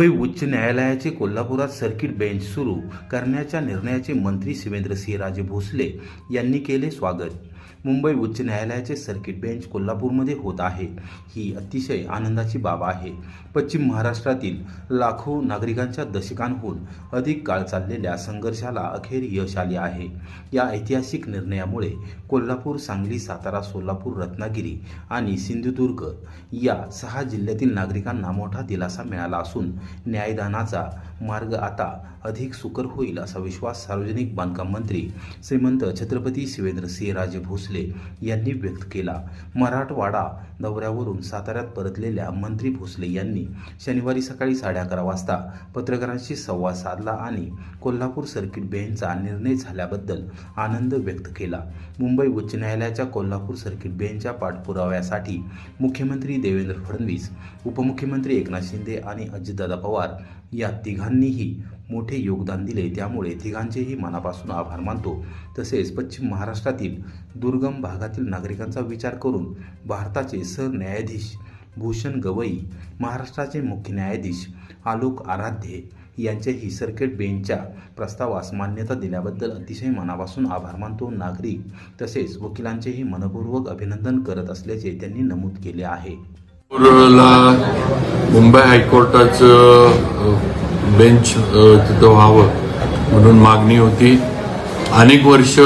मुंबई उच्च न्यायालयाचे कोल्हापुरात सर्किट बेंच सुरू करण्याच्या निर्णयाचे मंत्री शिवेंद्रसिंहराजे भोसले यांनी केले स्वागत. मुंबई उच्च न्यायालयाचे सर्किट बेंच कोल्हापूरमध्ये होत आहे. ही अतिशय आनंदाची बाब आहे. पश्चिम महाराष्ट्रातील लाखो नागरिकांच्या दशकांहून अधिक काळ चाललेल्या संघर्षाला अखेर यश आले आहे. या ऐतिहासिक निर्णयामुळे कोल्हापूर सांगली सातारा सोलापूर रत्नागिरी आणि सिंधुदुर्ग या सहा जिल्ह्यातील नागरिकांना मोठा दिलासा मिळाला असून न्यायदानाचा मार्ग आता अधिक सुकर होईल असा विश्वास सार्वजनिक बांधकाम मंत्री श्रीमंत छत्रपती शिवेंद्रसिंहराजे भोसले यांनी व्यक्त केला. मराठवाडा दौऱ्यावरून साताऱ्यात परतलेल्या मंत्री भोसले यांनी शनिवारी सकाळी साडे अकरा वाजता पत्रकारांशी संवाद साधला आणि कोल्हापूर सर्किट बेंचचा निर्णय झाल्याबद्दल आनंद व्यक्त केला. मुंबई उच्च न्यायालयाच्या कोल्हापूर सर्किट बेंचच्या पाठपुराव्यासाठी मुख्यमंत्री देवेंद्र फडणवीस उपमुख्यमंत्री एकनाथ शिंदे आणि अजितदादा पवार या तिघांनीही मोठे योगदान दिले. त्यामुळे तिघांचेही मनापासून आभार मानतो. तसेच पश्चिम महाराष्ट्रातील दुर्गम भागातील नागरिकांचा विचार करून भारताचे सरन्यायाधीश भूषण गवई महाराष्ट्राचे मुख्य न्यायाधीश आलोक आराध्ये यांच्याही सर्किट बेंचच्या प्रस्तावास मान्यता दिल्याबद्दल अतिशय मनापासून आभार मानतो. नागरिक तसेच वकिलांचेही मनपूर्वक अभिनंदन करत असल्याचे त्यांनी नमूद केले आहे. मुंबई हायकोर्टाचं बेंच तिथं व्हावं म्हणून मागणी होती. अनेक वर्ष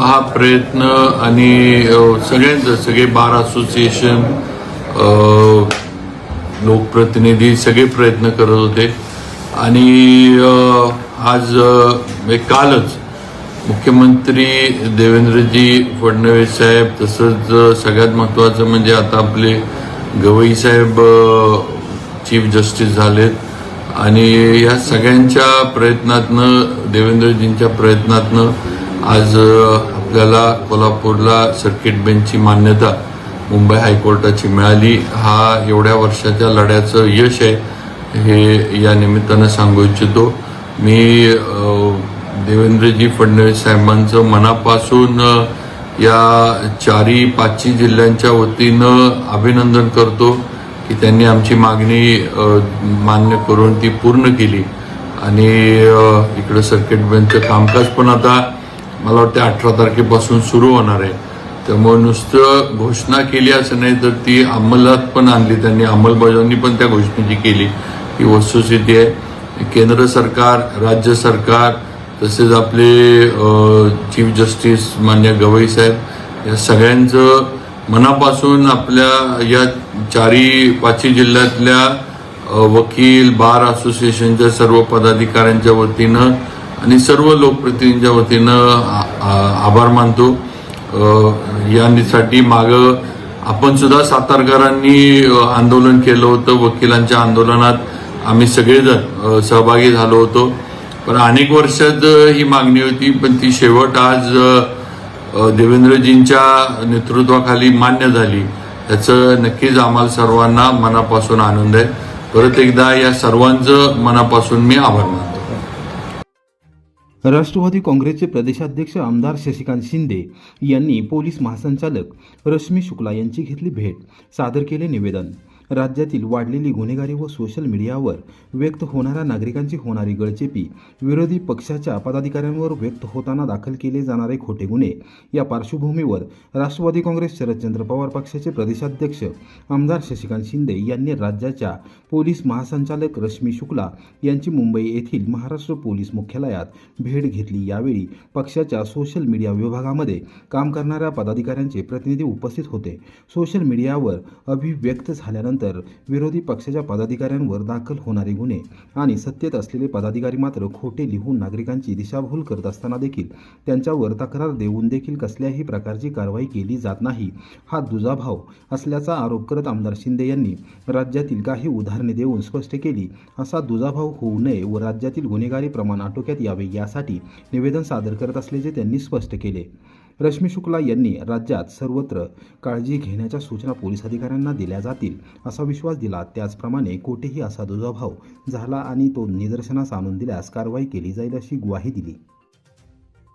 हा प्रयत्न आणि सगळ्यांचं सगळे बार असोसिएशन लोकप्रतिनिधी सगळे प्रयत्न करत होते. आणि आज एक कालच मुख्यमंत्री देवेंद्रजी फडणवीस साहेब तसंच सगळ्यात महत्त्वाचं म्हणजे आता आपले गवई साहेब चीफ जस्टिस झालेत. आणि या सगळ्यांच्या प्रयत्नातनं देवेंद्रजींच्या प्रयत्नातनं आज आपल्याला कोल्हापूरला सर्किट बेंचची मान्यता मुंबई हायकोर्टाची मिळाली. हा एवढ्या वर्षाच्या लढ्याचं यश आहे हे या निमित्तानं सांगू इच्छितो. मी देवेंद्रजी फडणवीस साहेबांचं मनापासून या चारी पाचही जिल्ह्यांच्या वतीनं अभिनंदन करतो की त्यांनी आमची मागणी मान्य करून ती पूर्ण केली. आणि इकडं सर्किट बेंचचं कामकाज पण आता मला वाटतं अठरा तारखेपासून सुरू होणार आहे. त्यामुळे नुसतं घोषणा केली असं नाही तर ती अंमलात पण आणली. त्यांनी अंमलबजावणी पण त्या घोषणेची केली. ही वस्तुस्थिती आहे. केंद्र सरकार राज्य सरकार तसेच आपले चीफ जस्टिस मान्य गवई साहेब या सगळ्यांचं मनापासून आपल्या या चारी पाचही जिल्ह्यातल्या वकील बार असोसिएशनच्या सर्व पदाधिकाऱ्यांच्या वतीनं आणि सर्व लोकप्रतिनिधींच्या वतीनं आ- आभार मानतो. यासाठी मागं आपण सुद्धा सातारकरांनी आंदोलन केलं होतं. वकिलांच्या आंदोलनात आम्ही सगळेजण सहभागी झालो होतो. पण अनेक वर्षात ही मागणी होती पण ती शेवट आज देवेंद्रजींच्या नेतृत्वाखाली मान्य झाली. त्याचं नक्कीच आम्हाला सर्वांना मनापासून आनंद आहे. परत एकदा या सर्वांचं मनापासून मी आभार मानतो. राष्ट्रवादी काँग्रेसचे प्रदेशाध्यक्ष आमदार शशिकांत शिंदे यांनी पोलीस महासंचालक रश्मी शुक्ला यांची घेतली भेट सादर केले निवेदन. राज्यातील वाढलेली गुन्हेगारी व सोशल मीडियावर व्यक्त होणाऱ्या नागरिकांची होणारी गळचेपी विरोधी पक्षाच्या पदाधिकाऱ्यांवर व्यक्त होताना दाखल केले जाणारे खोटे गुन्हे या पार्श्वभूमीवर राष्ट्रवादी काँग्रेस शरदचंद्र पवार पक्षाचे प्रदेशाध्यक्ष आमदार शशिकांत शिंदे यांनी राज्याच्या पोलीस महासंचालक रश्मी शुक्ला यांची मुंबई येथील महाराष्ट्र पोलीस मुख्यालयात भेट घेतली. यावेळी पक्षाच्या सोशल मीडिया विभागामध्ये काम करणाऱ्या पदाधिकाऱ्यांचे प्रतिनिधी उपस्थित होते. सोशल मीडियावर अभिव्यक्त झाल्यानंतर विरोधी पक्षाच्या पदाधिकाऱ्यांवर दाखल होणारे गुन्हे आणि सत्तेत असलेले पदाधिकारी मात्र खोटे लिहून नागरिकांची दिशाभूल करत असताना देखील त्यांच्यावर तक्रार देऊन देखील कसल्याही प्रकारची कारवाई केली जात नाही. हा दुजाभाव असल्याचा आरोप करत आमदार शिंदे यांनी राज्यातील काही उदाहरणे देऊन स्पष्ट केली. असा दुजाभाव होऊ नये व राज्यातील गुन्हेगारी प्रमाण आटोक्यात यावे यासाठी निवेदन सादर करत असल्याचे त्यांनी स्पष्ट केले. रश्मी शुक्ला यांनी राज्यात सर्वत्र काळजी घेण्याच्या सूचना पोलीस अधिकाऱ्यांना दिल्या जातील असा विश्वास दिला. त्याचप्रमाणे कोठेही असा दुजाभाव झाला आणि तो निदर्शनास आणून दिल्यास कारवाई केली जाईल अशी ग्वाही दिली.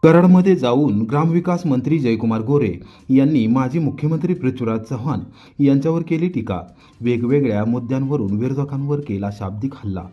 कराडमध्ये जाऊन ग्रामविकास मंत्री जयकुमार गोरे यांनी माजी मुख्यमंत्री पृथ्वीराज चव्हाण यांच्यावर केली टीका. वेगवेगळ्या मुद्द्यांवरून विरोधकांवर केला शाब्दिक हल्ला.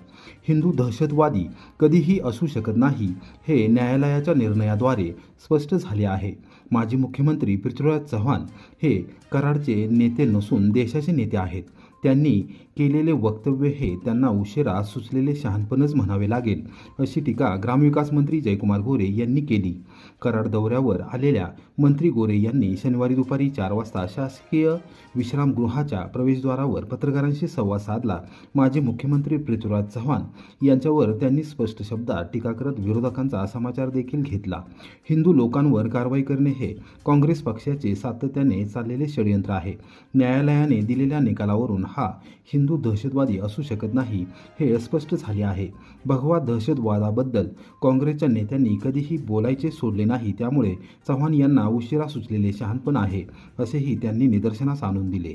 हिंदू दहशतवादी कधीही असू शकत नाही हे न्यायालयाच्या निर्णयाद्वारे स्पष्ट झाले आहे. माजी मुख्यमंत्री पृथ्वीराज चव्हाण हे कराडचे नेते नसून देशाचे नेते आहेत. त्यांनी केलेले वक्तव्य हे त्यांना उशिरा सुचलेले शहाणपणच म्हणावे लागेल अशी टीका ग्रामविकास मंत्री जयकुमार गोरे यांनी केली. कराड दौऱ्यावर आलेल्या मंत्री गोरे यांनी शनिवारी दुपारी चार वाजता शासकीय विश्रामगृहाच्या प्रवेशद्वारावर पत्रकारांशी संवाद साधला. माजी मुख्यमंत्री पृथ्वीराज चव्हाण यांच्यावर त्यांनी स्पष्ट शब्दात टीका करत विरोधकांचा समाचार देखील घेतला. हिंदू लोकांवर कारवाई करणे हे काँग्रेस पक्षाचे सातत्याने चाललेले षडयंत्र आहे. न्यायालयाने दिलेल्या निकालावरून हा हिंदू दहशतवादी असू शकत नाही हे स्पष्ट झाले आहे. भगवा दहशतवादाबद्दल काँग्रेसच्या नेत्यांनी कधीही बोलायचे सोडले नाही त्यामुळे चव्हाण यांना उशिरा सुचलेले शहाणपण आहे असेही त्यांनी निदर्शनास आणून दिले.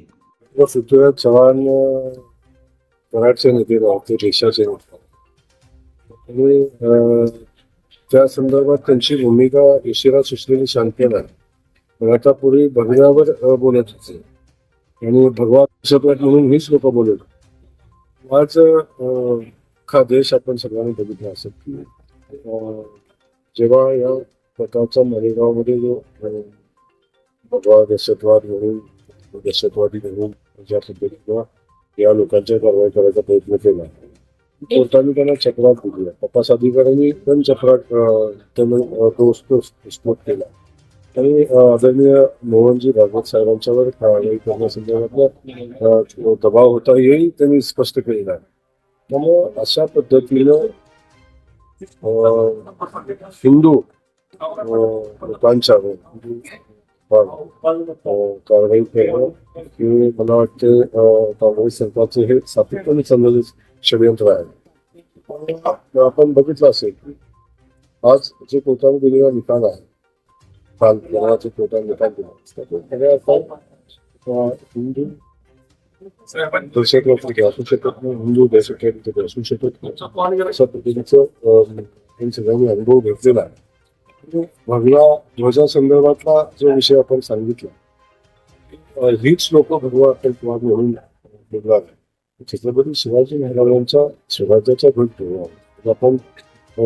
पृथ्वीराज चव्हाण कराडचे नेते देशाचे आणि त्या संदर्भात त्यांची भूमिका उशिरा सुचलेली शांतपण आहे. आता पूर्वी भगव्यावर बोलत होते. आणि भगवान दहशतवाद म्हणून मीच लोक बोलत आज अख्खा देश आपण सगळ्यांनी बघितला असेल की जेव्हा या प्रकारचा मालेगावमध्ये जो भगवा दहशतवाद म्हणून दहशतवादी म्हणून ज्या पद्धतीनं या लोकांच्या कारवाई करायचा प्रयत्न केला कोर्टाने त्यांना चक्रात दिली. तपास अधिकाऱ्यांनी पण चक्रात त्यांना अं, विस्फोट केला. आणि आदरणीय मोहनजी भागवत साहेबांच्यावर कारवाई करण्यासंदर्भातला दबाव होता हेही त्यांनी स्पष्ट केलेला आहे. त्यामुळं अशा पद्धतीनं अं, हिंदू लोकांच्या कारवाई करणं हे मला वाटते काँग्रेस सरकारचं हे सातत्याने चाललेलं षडयंत्र आहे. आपण बघितलं असेल की आज जे कोर्टाने दिलेला निकाल आहे काल परवाचे कोर्टाने निकाल दिला हिंदू दहशतवादी असू शकत नाही हिंदू दहशतवादी असू शकत नाही अशा पद्धतीचं अं, सगळ्यांनी अनुभव घेतलेला आहे भगवा ध्वजासंदर्भातला जो विषय आपण सांगितला अ, हीच लोक भगवा अटलवाद म्हणून बोलणार छत्रपती शिवाजी महाराजांच्या स्वराज्याचा भेट ठेवला तर आपण अ,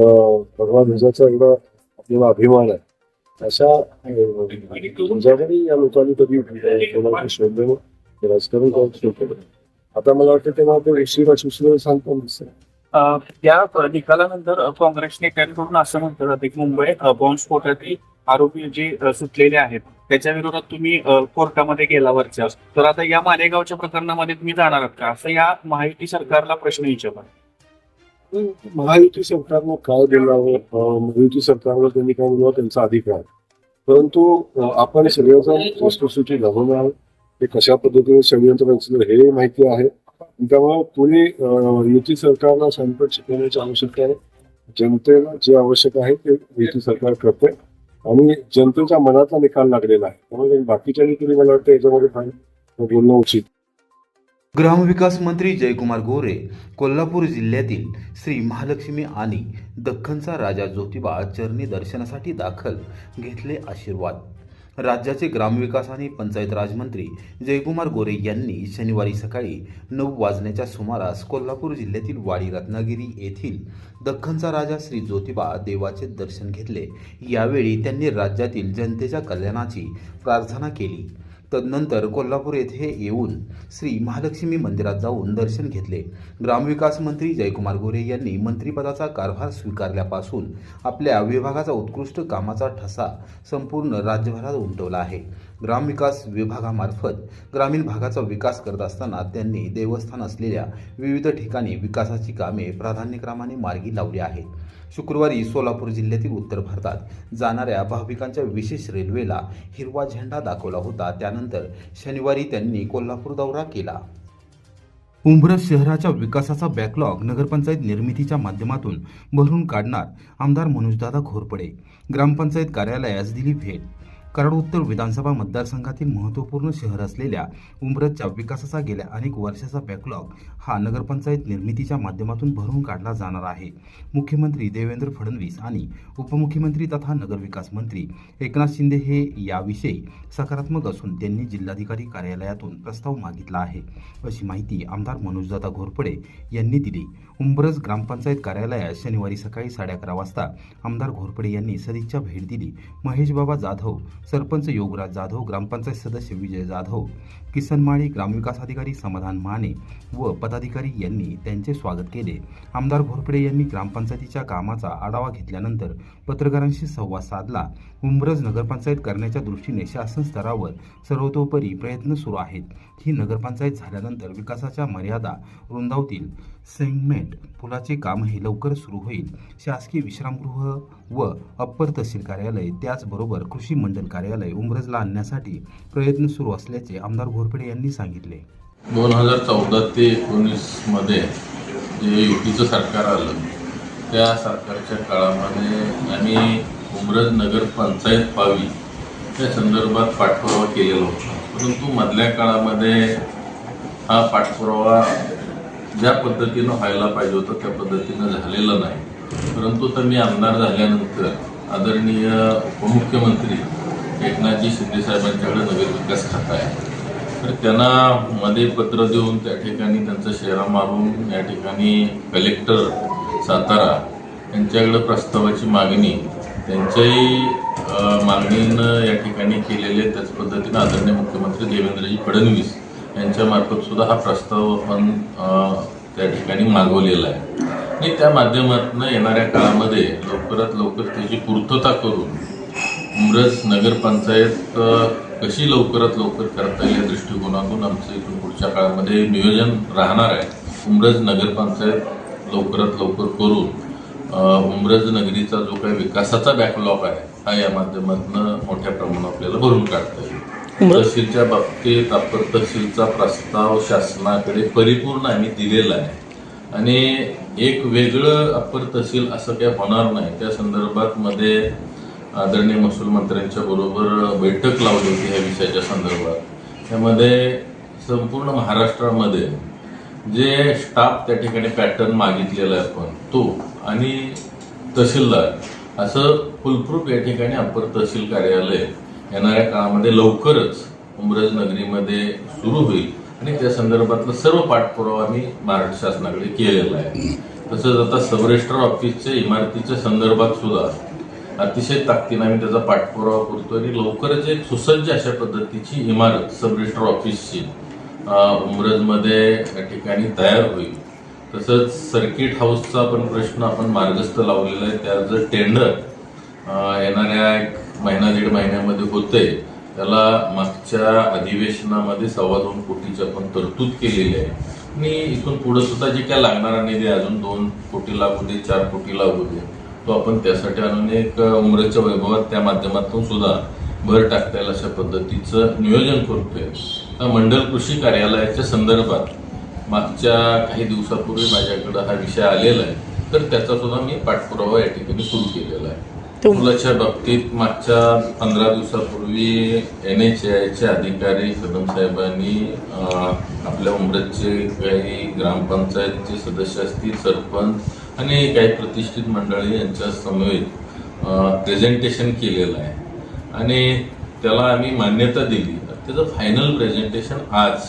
भगवा ध्वजाचा एवढा आपल्याला अभिमान आहे अशा जरी या लोकांनी कधी शोधलं ते राजकारण करून शोधलं आता मला वाटतं तेव्हा ते उशिरा सुचलं सांगतो दिसतं अ, निकालानंतर काँग्रेसने करून असं म्हटलं जाते की मुंबई बॉम्बस्फोटातील आरोपी जे सुटलेले आहेत त्याच्या विरोधात तुम्ही कोर्टामध्ये गेला वरच्या तर आता या मालेगावच्या प्रकरणामध्ये तुम्ही जाणार आहात का असं या माहिती सरकारला प्रश्न विचारला महायुती सरकारनं काय बोलावं? महायुती सरकारनं त्यांनी काय बोलावं? त्यांचा अधिकार. परंतु आपण सगळ्याचा वस्तुस्थिती लावून आहोत. ते कशा पद्धतीने षडयंत्र रचलं हे माहिती आहे. त्यामुळे कोणी युती सरकारला संकट शिकवण्याची आवश्यकता आहे. जनतेला जे आवश्यक आहे ते युती सरकार करते. आणि जनतेच्या मनाचा निकाल लागलेला आहे. त्यामुळे बाकीच्या तुम्ही मला वाटतं याच्यामध्ये काही बोलणं उचित. ग्रामविकास मंत्री जयकुमार गोरे कोल्हापूर जिल्ह्यातील श्री महालक्ष्मी आणि दख्खनचा राजा ज्योतिबा चरणी दर्शनासाठी दाखल घेतले आशीर्वाद. राज्याचे ग्रामविकास आणि पंचायत राजमंत्री जयकुमार गोरे यांनी शनिवारी सकाळी नऊ वाजण्याच्या सुमारास कोल्हापूर जिल्ह्यातील वाडी रत्नागिरी येथील दख्खनचा राजा श्री ज्योतिबा देवाचे दर्शन घेतले. यावेळी त्यांनी राज्यातील जनतेच्या कल्याणाची प्रार्थना केली. तदनंतर कोल्हापूर येथे येऊन श्री महालक्ष्मी मंदिरात जाऊन दर्शन घेतले. ग्रामविकास मंत्री जयकुमार गोरे यांनी मंत्रिपदाचा कारभार स्वीकारल्यापासून आपल्या विभागाचा उत्कृष्ट कामाचा ठसा संपूर्ण राज्यभरात उमटवला आहे. ग्रामविकास विभागामार्फत ग्रामीण भागाचा विकास करत असताना त्यांनी देवस्थान असलेल्या विविध ठिकाणी विकासाची कामे प्राधान्यक्रमाने मार्गी लावली आहेत. शुक्रवारी सोलापूर जिल्ह्यातील उत्तर भारतात जाणाऱ्या भाविकांच्या विशेष रेल्वेला हिरवा झेंडा दाखवला होता. त्यानंतर शनिवारी त्यांनी कोल्हापूर दौरा केला. उंबरस शहराच्या विकासाचा बॅकलॉग नगरपंचायत निर्मितीच्या माध्यमातून भरून काढणार आमदार मनोजदादा घोरपडे. ग्रामपंचायत कार्यालयास दिली भेट. कराड उत्तर विधानसभा मतदारसंघातील महत्त्वपूर्ण शहर असलेल्या उंबरसच्या विकासाचा गेल्या अनेक वर्षाचा बॅकलॉग हा नगरपंचायत निर्मितीच्या माध्यमातून भरून काढला जाणार आहे. मुख्यमंत्री देवेंद्र फडणवीस आणि उपमुख्यमंत्री तथा नगरविकास मंत्री एकनाथ शिंदे हे याविषयी सकारात्मक असून त्यांनी जिल्हाधिकारी कार्यालयातून प्रस्ताव मागितला आहे. अशी माहिती आमदार मनोजदादा घोरपडे यांनी दिली. उंबरज ग्रामपंचायत कार्यालयात शनिवारी सकाळी साडे अकरा वाजता आमदार घोरपडे यांनी सदिच्छा भेट दिली. महेश बाबा जाधव सरपंच योगराज जाधव ग्रामपंचायत सदस्य विजय जाधव किसनमाळी ग्रामविकास अधिकारी समाधान माने व पदाधिकारी यांनी त्यांचे स्वागत केले. आमदार घोरपडे यांनी ग्रामपंचायतीच्या कामाचा आढावा घेतल्यानंतर पत्रकारांशी संवाद साधला. उंबरज नगरपंचायत करण्याच्या दृष्टीने शासन स्तरावर सर्वतोपरी प्रयत्न सुरू आहेत. ही नगरपंचायत झाल्यानंतर विकासाच्या मर्यादा रुंदावतील. सेगमेंट. पुलाचे कामही लवकर सुरू होईल. शासकीय विश्रामगृह व अप्पर तहसील कार्यालय त्याचबरोबर कृषी मंडल कार्यालय उमरजला आणण्यासाठी प्रयत्न सुरू असल्याचे आमदार घोरपडे यांनी सांगितले. दोन हजार चौदा ते एकोणीसमध्ये जे युतीचं सरकार आलं त्या सरकारच्या काळामध्ये आम्ही उमरज नगर पंचायत पावी त्या संदर्भात पाठपुरावा केलेला होता. परंतु मधल्या काळामध्ये हा पाठपुरावा ज्या पद्धतीनं व्हायला पाहिजे होतं त्या पद्धतीनं झालेलं नाही. परंतु तर मी आमदार झाल्यानंतर आदरणीय उपमुख्यमंत्री एकनाथजी शिंदेसाहेबांच्याकडे नवीन नगर विकास खातं आहे तर त्यांना मध्ये पत्र देऊन त्या ठिकाणी त्यांचा शेरा मारून या ठिकाणी कलेक्टर सातारा यांच्याकडं प्रस्तावाची मागणी त्यांच्याही मागणीनं या ठिकाणी केलेले त्याच पद्धतीनं आदरणीय मुख्यमंत्री देवेंद्रजी फडणवीस यांच्यामार्फत सुद्धा हा प्रस्ताव आपण त्या ठिकाणी मागवलेला आहे. आणि त्या माध्यमातून येणाऱ्या काळामध्ये लवकरात लवकर त्याची पूर्तता करून उमरस नगरपंचायत कशी लवकरात लवकर करता येईल या दृष्टिकोनातून आमचं इथून पुढच्या काळामध्ये नियोजन राहणार आहे. उमरज नगरपंचायत लवकरात लवकर करून उमरज नगरीचा जो काही विकासाचा बॅकलॉग आहे हा या माध्यमातून मोठ्या प्रमाणात आपल्याला भरून काढता येईल. तहसीलच्या बाबतीत अपर तहसीलचा प्रस्ताव शासनाकडे परिपूर्ण आम्ही दिलेला आहे. आणि एक वेगळं अप्पर तहसील असं काही होणार नाही. त्या संदर्भात मध्ये आदरणीय महसूल मंत्र्यांच्या बरोबर बैठक लावली होती ह्या विषयाच्या संदर्भात. त्यामध्ये संपूर्ण महाराष्ट्रामध्ये जे स्टाफ त्या ठिकाणी पॅटर्न मागितलेला आहे आपण तो आणि तहसीलदार असं फुलप्रूफ या ठिकाणी अप्पर तहसील कार्यालय येणाऱ्या काळामध्ये लवकरच उमरज नगरीमध्ये सुरू होईल. आणि त्या संदर्भातला सर्व पाठपुरावा आम्ही महाराष्ट्र शासनाकडे केलेला आहे. तसंच आता सब ऑफिसच्या इमारतीच्या संदर्भात सुद्धा अतिशय ताकदीने आम्ही त्याचा पाठपुरावा करतो आणि लवकरच एक सुसज्ज अशा पद्धतीची इमारत सब ऑफिसची उमरजमध्ये या ठिकाणी तयार होईल. तसंच सर्किट हाऊसचा पण प्रश्न आपण मार्गस्थ लावलेला आहे. त्याचं टेंडर येणाऱ्या एक महिना दीड महिन्यामध्ये होतंय. त्याला मागच्या अधिवेशनामध्ये सव्वा दोन कोटीची आपण तरतूद केलेली आहे. आणि इथून पुढे सुद्धा जे काय लागणारा निधी अजून दोन कोटी लागू दे चार कोटी लागू दे तो आपण त्यासाठी आणून एक उमरेच्या वैभवात त्या माध्यमातून सुद्धा भर टाकता येईल अशा पद्धतीचं नियोजन करतोय. मंडल कृषी कार्यालयाच्या संदर्भात मागच्या काही दिवसापूर्वी माझ्याकडे हा विषय आलेला आहे. तर त्याचा सुद्धा मी पाठपुरावा या ठिकाणी सुरू केलेला आहे. मुलाच्या बाबतीत मागच्या पंधरा दिवसापूर्वी एन एच आयचे अधिकारी कदम साहेबांनी आपल्या उमरतचे काही ग्रामपंचायतचे सदस्य असतील सरपंच आणि काही प्रतिष्ठित मंडळी यांच्या समवेत प्रेझेंटेशन केलेलं आहे. आणि त्याला आम्ही मान्यता दिली. त्याचं फायनल प्रेझेंटेशन आज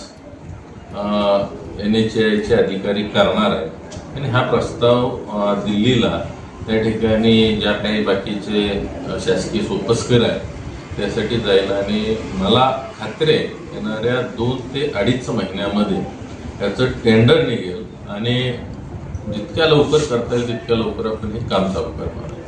एन एच आयचे अधिकारी करणार आहे आणि हा प्रस्ताव दिल्लीला त्या ठिकाणी ज्या काही बाकीचे शासकीय सोपस्कर आहेत त्यासाठी जाईल आणि मला खात्री आहे येणाऱ्या दोन ते अडीच महिन्यामध्ये त्याचं टेंडर निघेल. आणि जितक्या लवकर करता येईल तितक्या लवकर आपण हे काम चालू करणार आहे